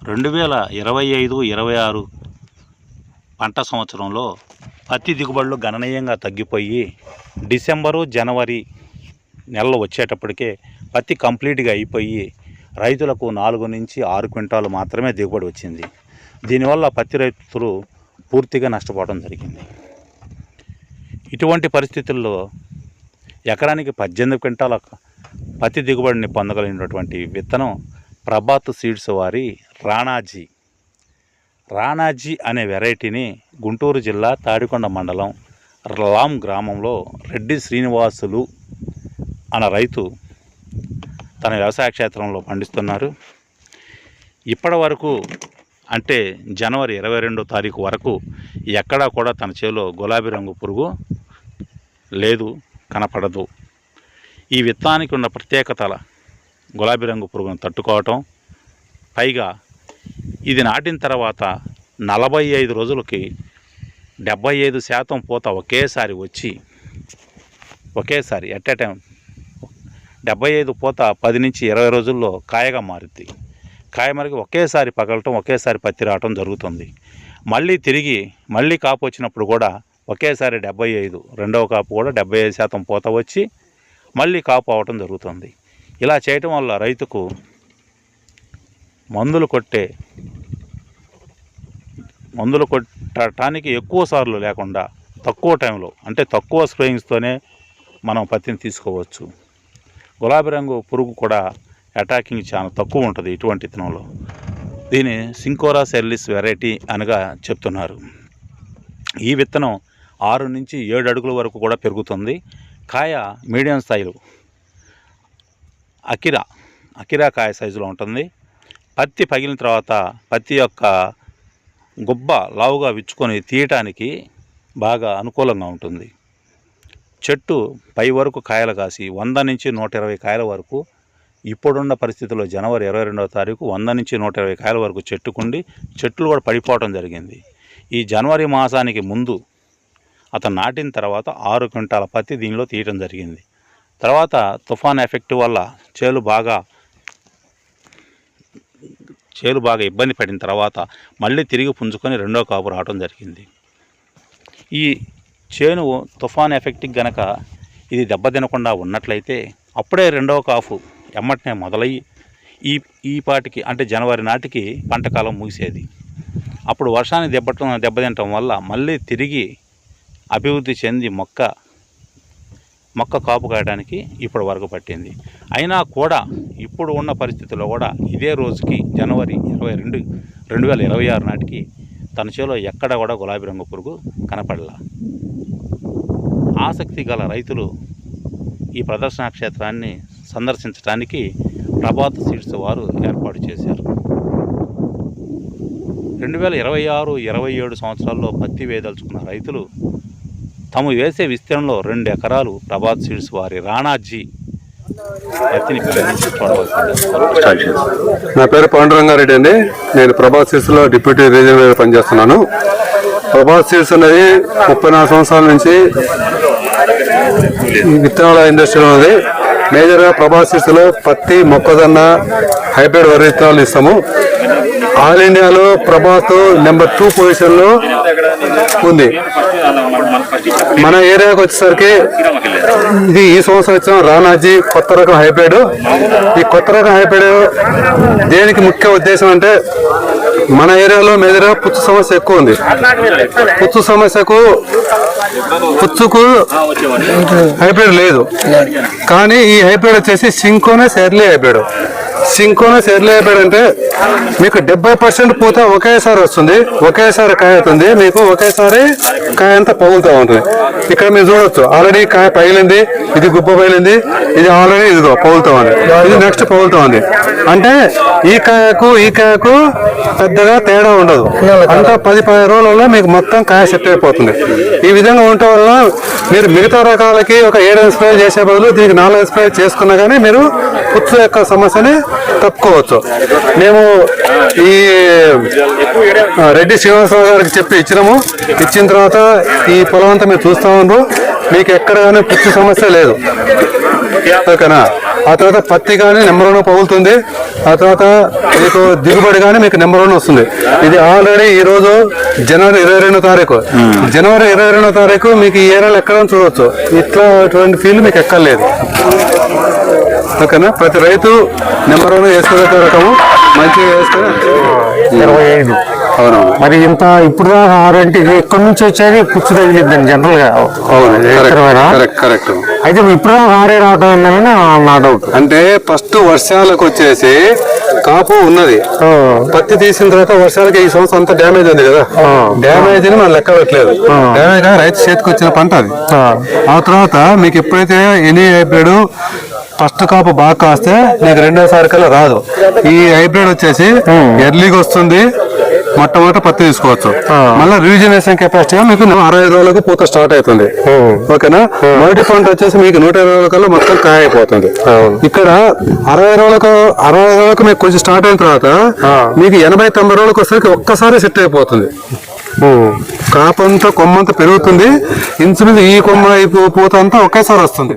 రెండు వేల ఇరవై ఐదు ఇరవై ఆరు పంట సంవత్సరంలో పత్తి దిగుబడులు గణనీయంగా తగ్గిపోయి డిసెంబరు జనవరి నెలలు వచ్చేటప్పటికే పత్తి కంప్లీట్గా అయిపోయి రైతులకు నాలుగు నుంచి ఆరు క్వింటాలు మాత్రమే దిగుబడి వచ్చింది. దీనివల్ల పత్తి రైతులు పూర్తిగా నష్టపోవడం జరిగింది. ఇటువంటి పరిస్థితుల్లో ఎకరానికి పద్దెనిమిది క్వింటాల పత్తి దిగుబడిని పొందగలిగినటువంటి విత్తనం ప్రభాత్ సీడ్స్ వారి రాణాజీ. రాణాజీ అనే వెరైటీని గుంటూరు జిల్లా తాడికొండ మండలం లాం గ్రామంలో రెడ్డి శ్రీనివాసులు అన్న రైతు తన వ్యవసాయ క్షేత్రంలో పండిస్తున్నారు. ఇప్పటి వరకు అంటే జనవరి ఇరవై రెండో తారీఖు వరకు ఎక్కడా కూడా తన చేలో గులాబీ రంగు పురుగు లేదు కనపడదు. ఈ విత్తనానికి ఉన్న ప్రత్యేకతల గులాబీ రంగు పురుగును తట్టుకోవటం పైగా ఇది నాటిన తర్వాత నలభై ఐదు రోజులకి డెబ్బై ఐదు శాతం పూత ఒకేసారి వచ్చి ఒకేసారి ఎట్ ఎ టైం డెబ్బై ఐదు పూత పది నుంచి ఇరవై రోజుల్లో కాయగా మారుద్ది. కాయ మరికి ఒకేసారి పగలటం ఒకేసారి పత్తి రావటం జరుగుతుంది. మళ్ళీ తిరిగి మళ్ళీ కాపు వచ్చినప్పుడు కూడా ఒకేసారి డెబ్బై ఐదు రెండవ కాపు కూడా డెబ్బై ఐదు శాతం పూత వచ్చి మళ్ళీ కాపు అవటం జరుగుతుంది. ఇలా చేయటం వల్ల రైతుకు మందులు కొట్టే మందులు కొట్టడానికి ఎక్కువ సార్లు లేకుండా తక్కువ టైంలో అంటే తక్కువ స్ప్రేయింగ్స్తోనే మనం పత్తిని తీసుకోవచ్చు. గులాబీ రంగు పురుగు కూడా అటాకింగ్ చాలా తక్కువ ఉంటుంది ఇటువంటి విత్తనంలో దీని సింకోరా సెర్లిస్ వెరైటీ అనగా చెప్తున్నారు. ఈ విత్తనం ఆరు నుంచి ఏడు అడుగుల వరకు కూడా పెరుగుతుంది. కాయ మీడియం స్థాయిలో అకిరా అకిరా కాయ సైజులో ఉంటుంది. పత్తి పగిలిన తర్వాత పత్తి యొక్క గుబ్బ లావుగా విచ్చుకొని తీయటానికి బాగా అనుకూలంగా ఉంటుంది. చెట్టు పై వరకు కాయలు కాసి వంద నుంచి నూట ఇరవై కాయల వరకు ఇప్పుడున్న పరిస్థితుల్లో జనవరి ఇరవై రెండవ తారీఖు వంద నుంచి నూట ఇరవై కాయల వరకు చెట్టుకుండి చెట్లు కూడా పడిపోవడం జరిగింది. ఈ జనవరి మాసానికి ముందు అతను నాటిన తర్వాత ఆరు క్వింటాల పత్తి దీనిలో తీయడం జరిగింది. తర్వాత తుఫాన్ ఎఫెక్ట్ వల్ల చేలు బాగా చేలు బాగా ఇబ్బంది పడిన తర్వాత మళ్ళీ తిరిగి పుంజుకొని రెండో కాపు రావడం జరిగింది. ఈ చేను తుఫాన్ ఎఫెక్ట్కి గనక ఇది దెబ్బతినకుండా ఉన్నట్లయితే అప్పుడే రెండవ కాపు ఎమ్మటనే మొదలయ్యి ఈ ఈ పాటికి అంటే జనవరి నాటికి పంటకాలం ముగిసేది. అప్పుడు వర్షాన్ని దెబ్బటం దెబ్బతినటం వల్ల మళ్ళీ తిరిగి అభివృద్ధి చెంది మొక్క మొక్క కాపు కాయడానికి ఇప్పటి వరకు పట్టింది. అయినా కూడా ఇప్పుడు ఉన్న పరిస్థితుల్లో కూడా ఇదే రోజుకి జనవరి ఇరవై రెండు రెండు వేల ఇరవై ఆరు నాటికి తన చేలో ఎక్కడ కూడా గులాబీ రంగు పురుగు కనపడలా. ఆసక్తి గల రైతులు ఈ ప్రదర్శనా క్షేత్రాన్ని సందర్శించడానికి ప్రభాత్ సీడ్స్ వారు ఏర్పాటు చేశారు. రెండు వేల ఇరవై ఆరు ఇరవై ఏడు సంవత్సరాల్లో పత్తి వేయదలుచుకున్న రైతులు తాము వేసే విస్తీర్ణంలో రెండు ఎకరాలు ప్రభాత్ సీడ్స్ వారి రాణాజీ నా పేరు పాండురంగారెడ్డి అండి. నేను ప్రభాస్ సీడ్స్లో డిప్యూటీ రీజనల్ పనిచేస్తున్నాను. ప్రభాస్ సీడ్స్ అనేది ముప్పై నాలుగు సంవత్సరాల నుంచి విత్తనాల ఇండస్ట్రీలో ఉంది. మేజర్గా ప్రభాసిస్లో పత్తి మొక్కజొన్న హైబ్రిడ్ వరి విత్తనాలు ఇస్తాము. ఆల్ ఇండియాలో ప్రభాస్ నెంబర్ టూ పొజిషన్లో ఉంది. మన ఏరియాకి వచ్చేసరికి ఇది ఈ సంవత్సరం వచ్చిన రానాజీ కొత్త రకం హైబ్రిడ్. ఈ కొత్త రకం హైబ్రిడ్ దేనికి ముఖ్య ఉద్దేశం అంటే మన ఏరియాలో మేజర్గా పుచ్చు సమస్య ఎక్కువ ఉంది. పుచ్చు సమస్యకు పుచ్చుకు హైబ్రిడ్ లేదు. కానీ ఈ హైబ్రిడ్ వచ్చేసి synchronous early hybrid. Synchronous early hybrid అంటే మీకు డెబ్బై పర్సెంట్ పూత ఒకేసారి వస్తుంది ఒకేసారి కాయ అవుతుంది మీకు ఒకేసారి కాయ అంతా పగులుతూ ఉంటుంది. ఇక్కడ మీరు చూడొచ్చు ఆల్రెడీ కాయ పగిలింది ఇది గుబ్బ పగిలింది ఇది ఆల్రెడీ ఇదిగో పగులుతూ ఉంది ఇది నెక్స్ట్ పగులుతూ ఉంది. అంటే ఈ కాయకు ఈ కాయకు పెద్దగా తేడా ఉండదు. అంతా పది పది రోజులలో మీకు మొత్తం కాయ సెట్ అయిపోతుంది. ఈ విధంగా ఉండటం వల్ల మీరు మిగతా రకాలకి ఒక ఏడు స్ప్రే చేసే బదులు దీనికి నాలుగు స్ప్రే చేసుకున్నా కానీ మీరు పుచ్చు యొక్క సమస్యని తప్పుకోవచ్చు. మేము ఈ రెడ్డి శ్రీనివాసరావు గారికి చెప్పి ఇచ్చినాము. ఇచ్చిన తర్వాత ఈ పొలం అంతా మీరు చూస్తా ఉన్నారు మీకు ఎక్కడ కానీ పుచ్చు సమస్య లేదు. ఓకేనా? ఆ తర్వాత పత్తి కానీ నెంబర్ వన్ పగులుతుంది. ఆ తర్వాత మీకు దిగుబడి కానీ మీకు నెంబర్ వన్ వస్తుంది. ఇది ఆల్రెడీ ఈ రోజు జనవరి ఇరవై రెండో తారీఖు. జనవరి ఇరవై రెండో తారీఖు మీకు ఈ ఏరియాలో ఎక్కడ చూడవచ్చు ఇట్లా అటువంటి ఫీల్ మీకు ఎక్కర్లేదు. ఓకేనా ప్రతి రైతు నెంబర్ వన్ వేసుకునే రకము మంచిగా వేసుకొని ఇరవై ఐదు. అవునవును. మరి ఇంత ఇప్పుడు దాకా ఆరు అంటే ఇది ఎక్కడి నుంచి వచ్చేది పుచ్చు తగిలిద్దండి జనరల్గా. అవును? కరెక్ట్ కరెక్ట్ అయితే ఇప్పుడు ఆరే రావటం ఏంటని నా డౌట్ అంటే ఫస్ట్ వర్షాలకు వచ్చేసి కాపు ఉన్నది. పత్తి తీసిన తర్వాత వర్షాలకి ఈ సంవత్సరం అంతా డ్యామేజ్ ఉంది కదా. డ్యామేజ్ని మనం లెక్క పెట్టలేదు. డ్యామేజ్ రైతు చేతికి వచ్చిన పంట అది. ఆ. తర్వాత మీకు ఎప్పుడైతే ఎనీ హైబ్రిడ్ ఫస్ట్ కాపు బాగా కాస్తే మీకు రెండోసారి కల్లా రాదు. ఈ హైబ్రిడ్ వచ్చేసి ఎర్లీగా వస్తుంది. మొట్టమొదట పత్తి తీసుకోవచ్చు. మళ్ళీ రివిజనేషన్ కెపాసిటీ మీకు అరవై రోజులకు పూత స్టార్ట్ అవుతుంది. ఓకేనా? మొదటి పంట వచ్చేసి మీకు నూట ఇరవై రోజుల కల్లా మొత్తం కాయ అయిపోతుంది. ఇక్కడ అరవై రోజులకు అరవై రోజులకు మీకు కొంచెం స్టార్ట్ అయిన తర్వాత మీకు ఎనభై తొంభై రోజులకు వచ్చేసరికి ఒక్కసారి సెట్ అయిపోతుంది. కాపంతా కొమ్మంతా పెరుగుతుంది. ఇంచుమించు ఈ కొమ్మ ఈ పూత అంతా ఒకేసారి వస్తుంది.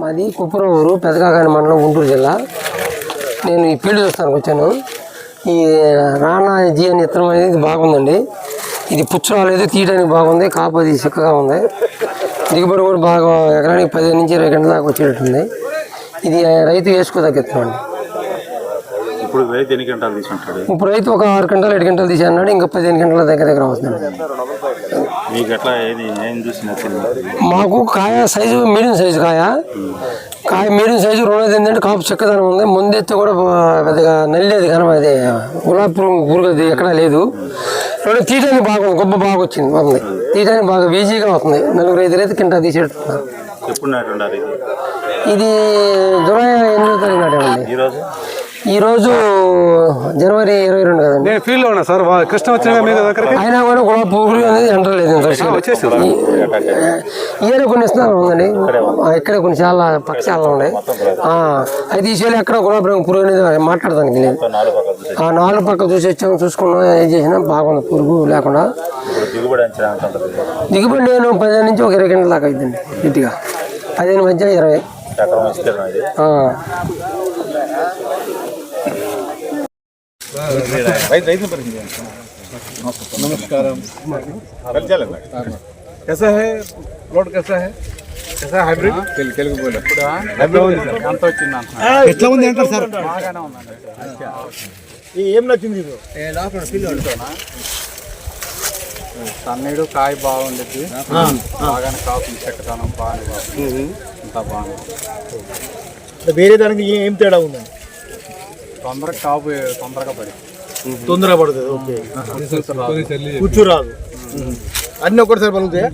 మాది కుప్పరం ఊరు పెదకాకాని మండలం గుంటూరు జిల్లా. నేను ఈ ఫీల్డ్ చూస్తానికి వచ్చాను. ఈ రానా జీ అని ఇత్తనం అనేది బాగుందండి. ఇది పుచ్చు రాలేదు తీయడానికి బాగుంది కాపు అది చిక్కగా ఉంది. దిగుబడి కూడా బాగా ఎకరానికి పదిహేను నుంచి ఇరవై గంటల దాకా వచ్చేటట్టుంది. ఇది రైతు వేసుకోదగ్గ ఇత్తనం అండి. ఇప్పుడు రైతు ఎన్ని గంటలు తీసుకుంటాడు? ఇప్పుడు రైతు ఒక ఆరు గంటలు ఏడు గంటలు తీసి అన్నాడు ఇంకా పదిహేను గంటల దగ్గర దగ్గర అవుతుందండి. మీకు ఎట్లా ఏది ఏం చూసి నచ్చింది మాకు కాయ సైజు మీడియం సైజు కాయ. కాయ మీడియం సైజు రెండోది ఏంటంటే కాపు చెక్కదనం ఉంది. ముందెత్తే కూడా పెద్దగా నల్లేది కనబడి గులాబీ పురుగు అది ఎక్కడా లేదు. రెండు తీయడానికి బాగా గొప్ప బాగా వచ్చింది ఉంది తీయడానికి బాగా ఈజీగా వస్తుంది. నలుగురు ఐదు రైతు కింద తీసేట్టున్నారు ఇది? జూలై ఎనిమిదో తారీఖు నాటేమండి ఈరోజు జనవరి ఇరవై రెండు కదండి. నేను ఫీల్డ్లో ఉన్నా సార్ కృష్ణ వచ్చిన మీ దగ్గరికి? అయినా కూడా గులాబీ పురుగు అనేది ఎంటలేదు ఈయన కొన్ని ఇస్తున్నారు ఉందండి. ఇక్కడే కొన్ని చాలా పక్క చాలా ఉన్నాయి ఆ, అయితే ఈ చేలు ఎక్కడ గులాబీ రంగు పురుగు అనేది మాట్లాడడానికి లేదు నాలుగు పక్కల చూసి. ఆ నాలుగు పక్క చూసి వచ్చాము చూసుకున్నాం ఏం చేసినా బాగుంది పురుగు లేకుండా. దిగుబడి నేను పదిహేను నుంచి ఒక ఇరవై గంటల దాకా అవుతుంది గట్టిగా పదిహేను మధ్య ఇరవై. ఎకరం విస్తీర్ణం ఇది ఆ. कैसा है प्लॉट कैसा है कैसा है हाइब्रिड తెలుగు పోలే ఎంత వచ్చింది ఎట్లా ఉంది అంటారు సార్ బాగానే ఉందండి ఏం నచ్చింది సన్నీడు కాయ బాగుండేది బాగానే కాపు చెక్కతనం బాగానే బాగుంది అంతా బాగుంది వేరే దానికి ఏ- ఏం తేడా ఉందండి తొందరగా కాపు తొందరగా పడి. తొందరగా పడుతుంది ఓకే. కూర్చు రాదు అన్ని ఒకటిసారి పలుకుతాయా?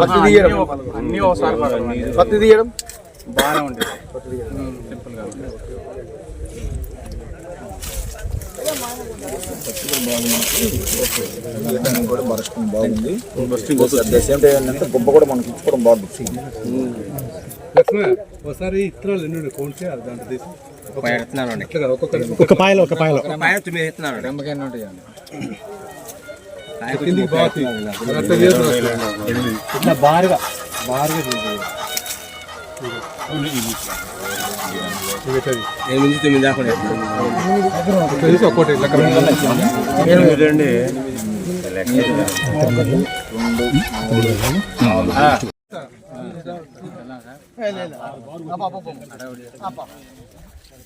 పత్తి తీయడం. అన్నీ ఒకసారి. పత్తి తీయడం? బాగానే సింపుల్గా ఉంది. ఒకసారి ఇత్తనాలు ఎన్ని కౌంట్ చేయాలి దాంట్లో తీసి. ఒక పాయలో ఒక పాయలో. నిమ్మకాయ ఉంటాయండి కిందికి బాగా తీ. అట్లా చేయొద్దు అసలు. ఇట్లా బారుగా బారుగా చూసేది తీసి ఒక్కోటి లెక్క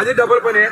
అది డబుల్ పని.